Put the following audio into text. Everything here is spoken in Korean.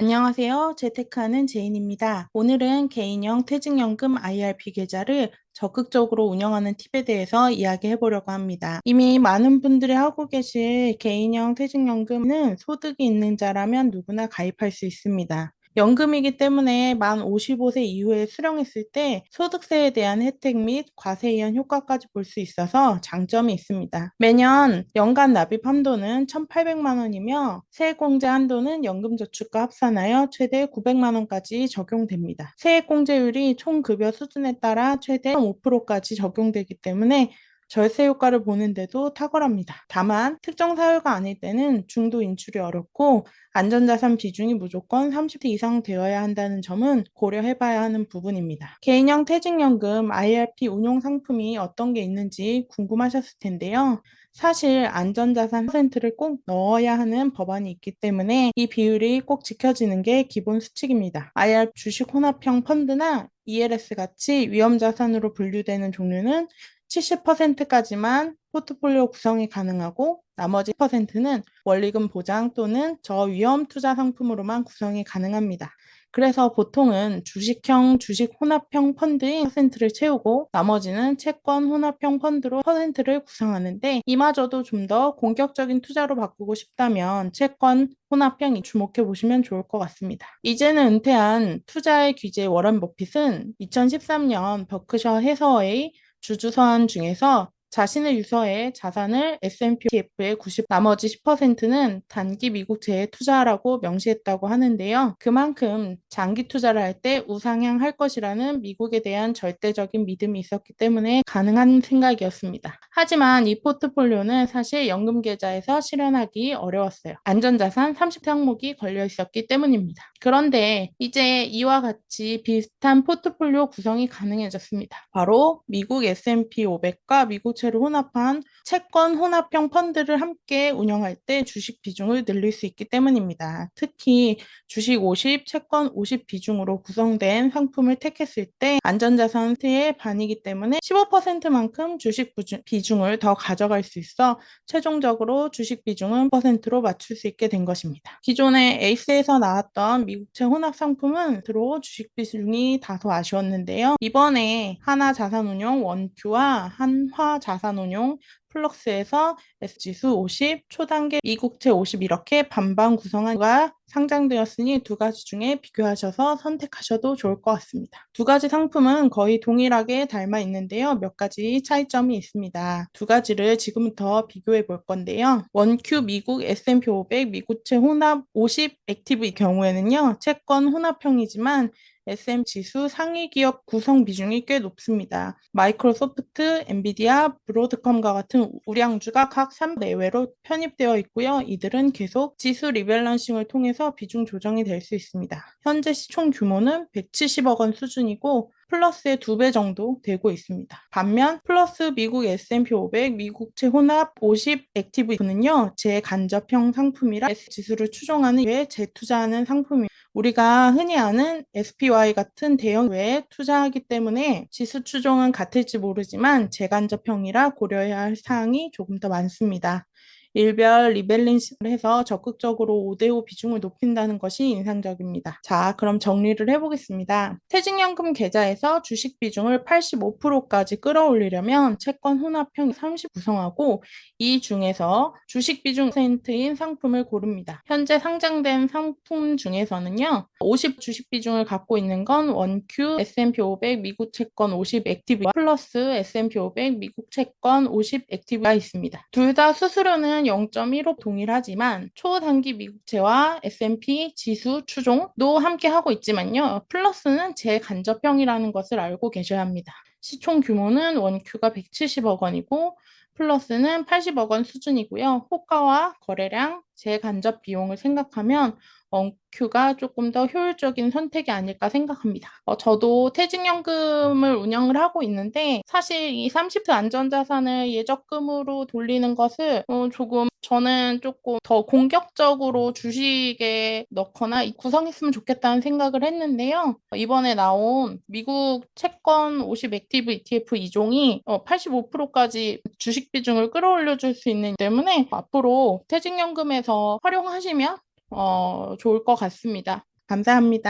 안녕하세요. 재테크하는 제인입니다. 오늘은 개인형 퇴직연금 IRP 계좌를 적극적으로 운영하는 팁에 대해서 이야기해 보려고 합니다. 이미 많은 분들이 하고 계실 개인형 퇴직연금은 소득이 있는 자라면 누구나 가입할 수 있습니다. 연금이기 때문에 만 55세 이후에 수령했을 때 소득세에 대한 혜택 및 과세 이연 효과까지 볼 수 있어서 장점이 있습니다. 매년 연간 납입 한도는 1,800만 원이며 세액공제 한도는 연금저축과 합산하여 최대 900만 원까지 적용됩니다. 세액공제율이 총 급여 수준에 따라 최대 5%까지 적용되기 때문에 절세 효과를 보는데도 탁월합니다. 다만 특정 사유가 아닐 때는 중도 인출이 어렵고 안전자산 비중이 무조건 30대 이상 되어야 한다는 점은 고려해봐야 하는 부분입니다. 개인형 퇴직연금 IRP 운용 상품이 어떤 게 있는지 궁금하셨을 텐데요. 사실 안전자산 퍼센트를 꼭 넣어야 하는 법안이 있기 때문에 이 비율이 꼭 지켜지는 게 기본 수칙입니다. IR 주식 혼합형 펀드나 ELS 같이 위험자산으로 분류되는 종류는 70%까지만 포트폴리오 구성이 가능하고 나머지 퍼센트는 원리금 보장 또는 저위험 투자 상품으로만 구성이 가능합니다. 그래서 보통은 주식형, 주식 혼합형 펀드인 퍼센트를 채우고 나머지는 채권 혼합형 펀드로 퍼센트를 구성하는데 이마저도 좀 더 공격적인 투자로 바꾸고 싶다면 채권 혼합형이 주목해 보시면 좋을 것 같습니다. 이제는 은퇴한 투자의 귀재 워런 버핏은 2013년 버크셔 해서의 주주서한 중에서 자신의 유서에 자산을 S&P ETF의 90, 나머지 10%는 단기 미국채에 투자하라고 명시했다고 하는데요. 그만큼 장기 투자를 할 때 우상향할 것이라는 미국에 대한 절대적인 믿음이 있었기 때문에 가능한 생각이었습니다. 하지만 이 포트폴리오는 사실 연금 계좌에서 실현하기 어려웠어요. 안전자산 30 항목이 걸려 있었기 때문입니다. 그런데 이제 이와 같이 비슷한 포트폴리오 구성이 가능해졌습니다. 바로 미국 S&P 500과 미국 채를 혼합한 채권 혼합형 펀드를 함께 운영할 때 주식 비중을 늘릴 수 있기 때문입니다. 특히 주식 50, 채권 50 비중으로 구성된 상품을 택했을 때 안전자산의 반이기 때문에 15%만큼 주식 비중을 더 가져갈 수 있어 최종적으로 주식 비중은 퍼센트로 맞출 수 있게 된 것입니다. 기존에 에이스에서 나왔던 미국채 혼합 상품은 들어 주식 비중이 다소 아쉬웠는데요. 이번에 하나자산운용 원큐와 한화 자산운용 플럭스에서 S지수 50, 초단계 미국채 50 이렇게 반반 구성한가 상장되었으니 두 가지 중에 비교하셔서 선택하셔도 좋을 것 같습니다. 두 가지 상품은 거의 동일하게 닮아 있는데요. 몇 가지 차이점이 있습니다. 두 가지를 지금부터 비교해 볼 건데요. 원큐 미국 S&P 500 미국채 혼합 50 액티브의 경우에는요. 채권 혼합형이지만 SM 지수 상위 기업 구성 비중이 꽤 높습니다. 마이크로소프트, 엔비디아, 브로드컴과 같은 우량주가 각 3 내외로 편입되어 있고요. 이들은 계속 지수 리밸런싱을 통해서 비중 조정이 될 수 있습니다. 현재 시총 규모는 170억 원 수준이고 플러스의 두 배 정도 되고 있습니다. 반면 플러스 미국 S&P 500 미국채 혼합 50 액티브는요. 제간접형 상품이라 S 지수를 추종하는 외에 재투자하는 상품입니다. 우리가 흔히 아는 SPY 같은 대형 외에 투자하기 때문에 지수 추종은 같을지 모르지만 재간접형이라 고려해야 할 사항이 조금 더 많습니다. 일별 리밸런싱을 해서 적극적으로 5대5 비중을 높인다는 것이 인상적입니다. 자, 그럼 정리를 해보겠습니다. 퇴직연금 계좌에서 주식 비중을 85%까지 끌어올리려면 채권 혼합형 30 구성하고 이 중에서 주식 비중 퍼센트인 상품을 고릅니다. 현재 상장된 상품 중에서는요. 50 주식 비중을 갖고 있는 건 원큐 S&P 500 미국 채권 50 액티브 플러스 S&P 500 미국 채권 50 액티브가 있습니다. 둘 다 수수료는 0.15 동일하지만 초단기 미국채와 S&P 지수 추종도 함께 하고 있지만요. 플러스는 재간접형이라는 것을 알고 계셔야 합니다. 시총 규모는 원큐가 170억 원이고 플러스는 80억 원 수준이고요. 호가와 거래량, 재간접 비용을 생각하면 원큐가 조금 더 효율적인 선택이 아닐까 생각합니다. 어, 저도 퇴직연금을 운영을 하고 있는데 사실 이 30대 안전자산을 예적금으로 돌리는 것을 어, 조금 저는 조금 더 공격적으로 주식에 넣거나 구성했으면 좋겠다는 생각을 했는데요. 이번에 나온 미국 채권 50 액티브 ETF 2종이 85%까지 주식 비중을 끌어올려 줄 수 있는 때문에 앞으로 퇴직연금에 서 활용하시면 어, 좋을 것 같습니다. 감사합니다.